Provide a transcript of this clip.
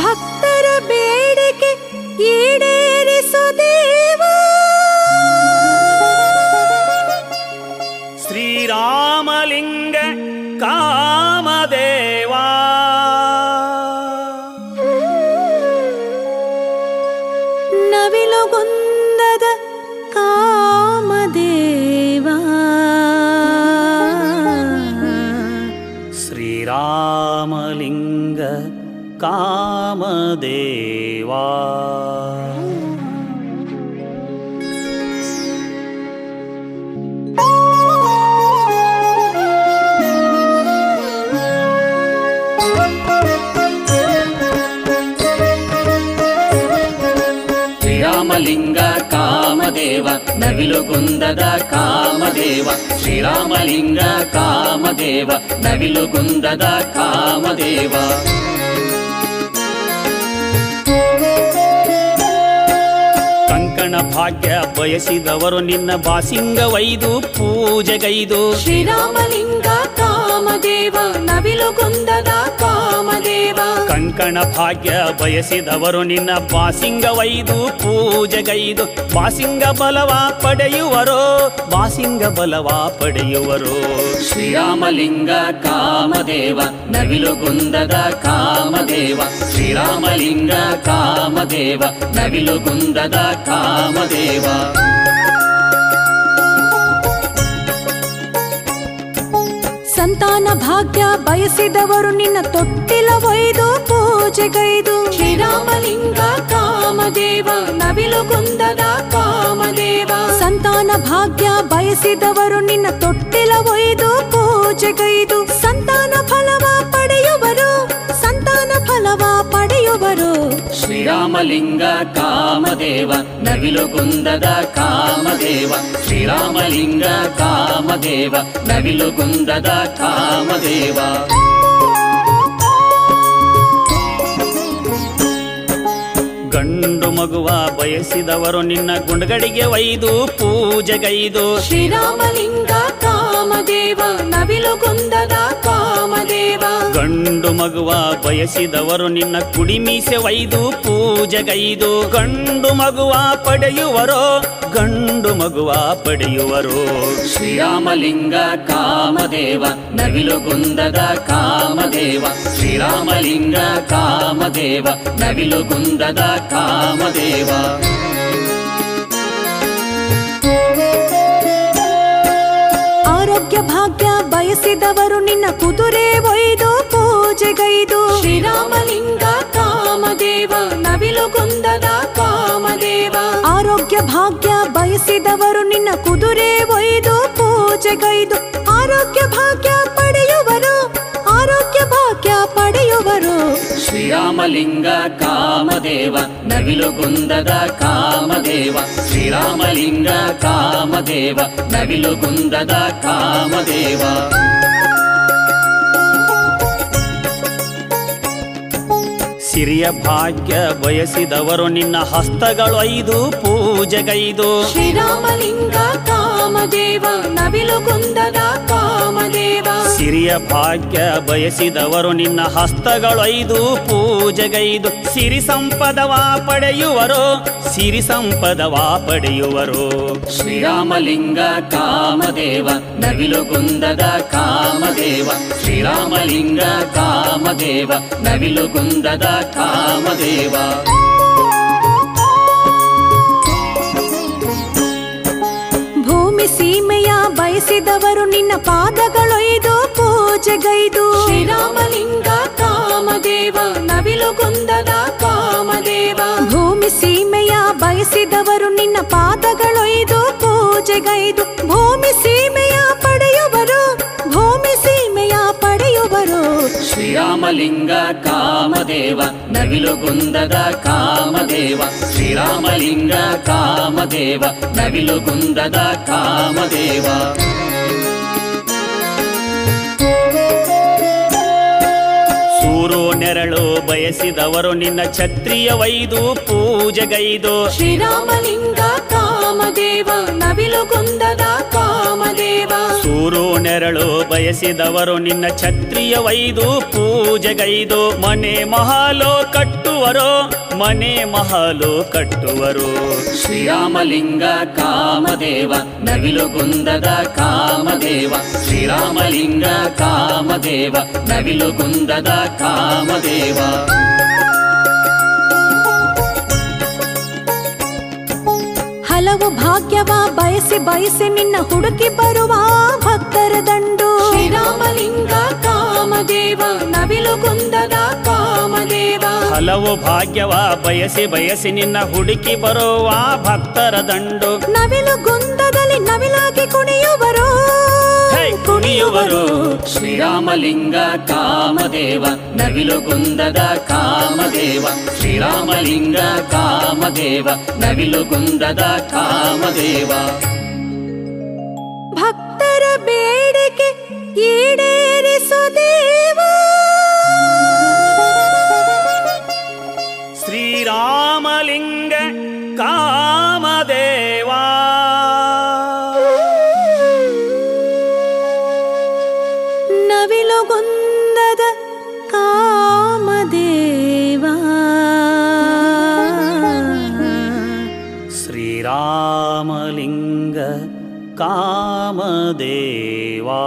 ಭಕ್ತರ ಬೇಡಿಕೆ ಈಡೇರಿಸು ದೇವ ಶ್ರೀರಾಮಲಿಂಗ ಕಾಮದೇವಾ దేవా. శ్రీరామలింగ కామదేవ నవిలు గుందద కామదేవ. శ్రీరామలింగ కామదేవ నవిలు కుందద కామదేవ. ಭಾಗ್ಯ ಬಯಸಿದವರು ನಿನ್ನ ಬಾಸಿಂಗವೈದು ಪೂಜೆಗೈದು. ಶ್ರೀರಾಮಲಿಂಗ ಕಾಮದೇವ ನವಿಲುಗುಂದದ ಕಾಮದೇವ ಕಂಕಣ ಭಾಗ್ಯ ಬಯಸಿದವರು ನಿನ್ನ ಬಾಸಿಂಗವೈದು ಪೂಜೆಗೈದು ಬಾಸಿಂಗ ಬಲವ ಪಡೆಯುವರೋ ಬಾಸಿಂಗ ಬಲವ ಪಡೆಯುವರು ಶ್ರೀರಾಮಲಿಂಗ ಕಾಮದೇವ ನವಿಲುಗುಂದದ ಕಾಮದೇವ ಶ್ರೀರಾಮಲಿಂಗ ಕಾಮದೇವ ನವಿಲುಗುಂದದ ಕಾಮದೇವ ಭಾಗ್ಯ ಬಯಸಿದವರು ನಿನ್ನ ತೊಟ್ಟಿಲ ಒಯ್ದು ಪೂಜೆಗೈದು ಶ್ರೀರಾಮಲಿಂಗ ಕಾಮದೇವ ನವಿಲುಗುಂದದ ಕಾಮದೇವ ಸಂತಾನ ಭಾಗ್ಯ ಬಯಸಿದವರು ನಿನ್ನ ತೊಟ್ಟಿಲ ಒಯ್ದು ಪೂಜೆಗೈದು ಪಡೆಯುವರು ಶ್ರೀರಾಮಲಿಂಗ ಕಾಮದೇವ ನವಿಲುಗುಂದದ ಕಾಮದೇವ ಶ್ರೀರಾಮಲಿಂಗ ಕಾಮದೇವ ನವಿಲುಗುಂದದ ಕಾಮದೇವ ಗಂಡು ಮಗುವ ಬಯಸಿದವರು ನಿನ್ನ ಗುಂಡಗಡಿಗೆ ಒಯ್ದು ಪೂಜೆಗೈದು ಶ್ರೀರಾಮಲಿಂಗ ಕಾಮದೇವ ನವಿಲುಗುಂದದ ಕಾಮದೇವ ಗಂಡು ಮಗುವ ಬಯಸಿದವರು ನಿನ್ನ ಕುಡಿ ಮೀಸೆ ಒಯ್ದು ಪೂಜೆಗೈದು. ಗಂಡು ಮಗುವ ಪಡೆಯುವರೋ ಗಂಡು ಮಗುವ ಪಡೆಯುವರು. ಶ್ರೀರಾಮಲಿಂಗ ಕಾಮದೇವ ನವಿಲುಗುಂದದ ಕಾಮದೇವ. ಶ್ರೀರಾಮಲಿಂಗ ಕಾಮದೇವ ನವಿಲುಗುಂದದ ಕಾಮದೇವ. ಆರೋಗ್ಯ ಭಾಗ್ಯ ಬಯಸಿದವರು ನಿನ್ನ ಕುದುರೆ ನವಿಲುಗುಂದದ ಕಾಮದೇವ. ಆರೋಗ್ಯ ಭಾಗ್ಯ ಬಯಸಿದವರು ನಿನ್ನ ಕುದುರೆ ಒಯ್ದು ಪೂಜೆಗೈದು ಆರೋಗ್ಯ ಭಾಗ್ಯ ಪಡೆಯುವರು ಆರೋಗ್ಯ ಭಾಗ್ಯ ಪಡೆಯುವರು. ಶ್ರೀರಾಮಲಿಂಗ ಕಾಮದೇವ ನವಿಲು ಗುಂದದ ಕಾಮದೇವ. ಶ್ರೀರಾಮಲಿಂಗ ಕಾಮದೇವ ನವಿಲು ಗುಂದದ ಕಾಮದೇವ. ಸಿರಿಯ ಭಾಗ್ಯ ಬಯಸಿದವರು ನಿನ್ನ ಹಸ್ತಗಳು ಐದು ಪೂಜೆಗೈದು. ಶ್ರೀರಾಮಲಿಂಗ ಕಾಮದೇವ ನವಿಲು ಕಾಮದೇವ ಸಿರಿಯ ಭಾಗ್ಯ ಬಯಸಿದವರು ನಿನ್ನ ಹಸ್ತಗಳು ಐದು ಪೂಜೆಗೈದು. ಸಿರಿ ಸಂಪದವ ಪಡೆಯುವರು ಸಿರಿ ಸಂಪದವ ಪಡೆಯುವರು. ಶ್ರೀರಾಮಲಿಂಗ ಕಾಮದೇವ ನವಿಲುಗುಂದದ ಕಾಮದೇವ. ಶ್ರೀರಾಮಲಿಂಗ ಕಾಮದೇವ ನವಿಲುಗುಂದದ ಕಾಮದೇವ. ಭೂಮಿ ಸೀಮೆಯ ಬಯಸಿದವರು ನಿನ್ನ ಪಾದಗಳೊಯ್ದು ಪೂಜೆಗೈದು ಶ್ರೀರಾಮಲಿಂಗ ಕಾಮದೇವ ನವಿಲುಗುಂದದ ಕಾಮದೇವ ಭೂಮಿ ಸೀಮೆಯ ಬಯಸಿದವರು ನಿನ್ನ ಪಾದಗಳೊಯ್ದು ಪೂಜೆಗೈದು ಭೂಮಿ ಸೀಮೆಯ ಪಡೆಯುವರು ಭೂಮಿ ಸೀಮೆಯ ಪಡೆಯುವರು ಶ್ರೀರಾಮಲಿಂಗ ಕಾಮದೇವ ನವಿಲುಗುಂದದ ಕಾಮದೇವ ಶ್ರೀರಾಮಲಿಂಗ ಕಾಮದೇವ ನವಿಲುಗುಂದದ ಕಾಮದೇವ ನೆರಳು ಬಯಸಿದವರು ನಿನ್ನ ಛತ್ರಿಯ ವೈದು ಪೂಜೆಗೈದು ಶ್ರೀರಾಮಲಿಂಗ ಕಾಮ ಕಾಮದೇವ ನವಿಲುಗುಂದದ ಕಾಮದೇವ ಸೂರು ನೆರಳು ಬಯಸಿದವರು ನಿನ್ನ ಛತ್ರಿಯ ವೈದು ಪೂಜೆಗೈದು ಮನೆ ಮಹಾಲು ಕಟ್ಟುವರು ಮನೆ ಮಹಾಲು ಕಟ್ಟುವರು ಶ್ರೀರಾಮಲಿಂಗ ಕಾಮದೇವ ನವಿಲುಗುಂದದ ಕಾಮದೇವ ಶ್ರೀರಾಮಲಿಂಗ ಕಾಮದೇವ ನವಿಲುಗುಂದದ ಕಾಮದೇವ ಹಲವು ಭಾಗ್ಯವ ಬಯಸಿ ಬಯಸಿ ನಿನ್ನ ಹುಡುಕಿ ಬರುವ ಭಕ್ತರ ದಂಡು ಶ್ರೀರಾಮಲಿಂಗ ಕಾಮದೇವ ನವಿಲುಗುಂದದ ಕಾಮದೇವ ಹಲವು ಭಾಗ್ಯವ ಬಯಸಿ ಬಯಸಿ ನಿನ್ನ ಹುಡುಕಿ ಬರುವ ಭಕ್ತರ ದಂಡು ನವಿಲುಗುಂದದಲ್ಲಿ ನವಿಲಾಗಿ ಕುಣಿಯುವರು ಹೇ, ಕುಣಿಯುವರು ಶ್ರೀರಾಮಲಿಂಗ ಕಾಮದೇವ ನವಿಲು ಕುಂದದ ಕಾಮದೇವ ಶ್ರೀರಾಮಲಿಂಗ ಕಾಮದೇವ ನವಿಲು ಕುಂದದ ಕಾಮದೇವ ಭಕ್ತರ ಬೇಡಿಕೆ ಈಡೇರಿಸುದೇವ ಶ್ರೀರಾಮಲಿಂಗ ಕಾ ನವಿಲುಗುಂದದ ಕಾಮದೇವಾ ಶ್ರೀರಾಮಲಿಂಗ ಕಾಮದೇವಾ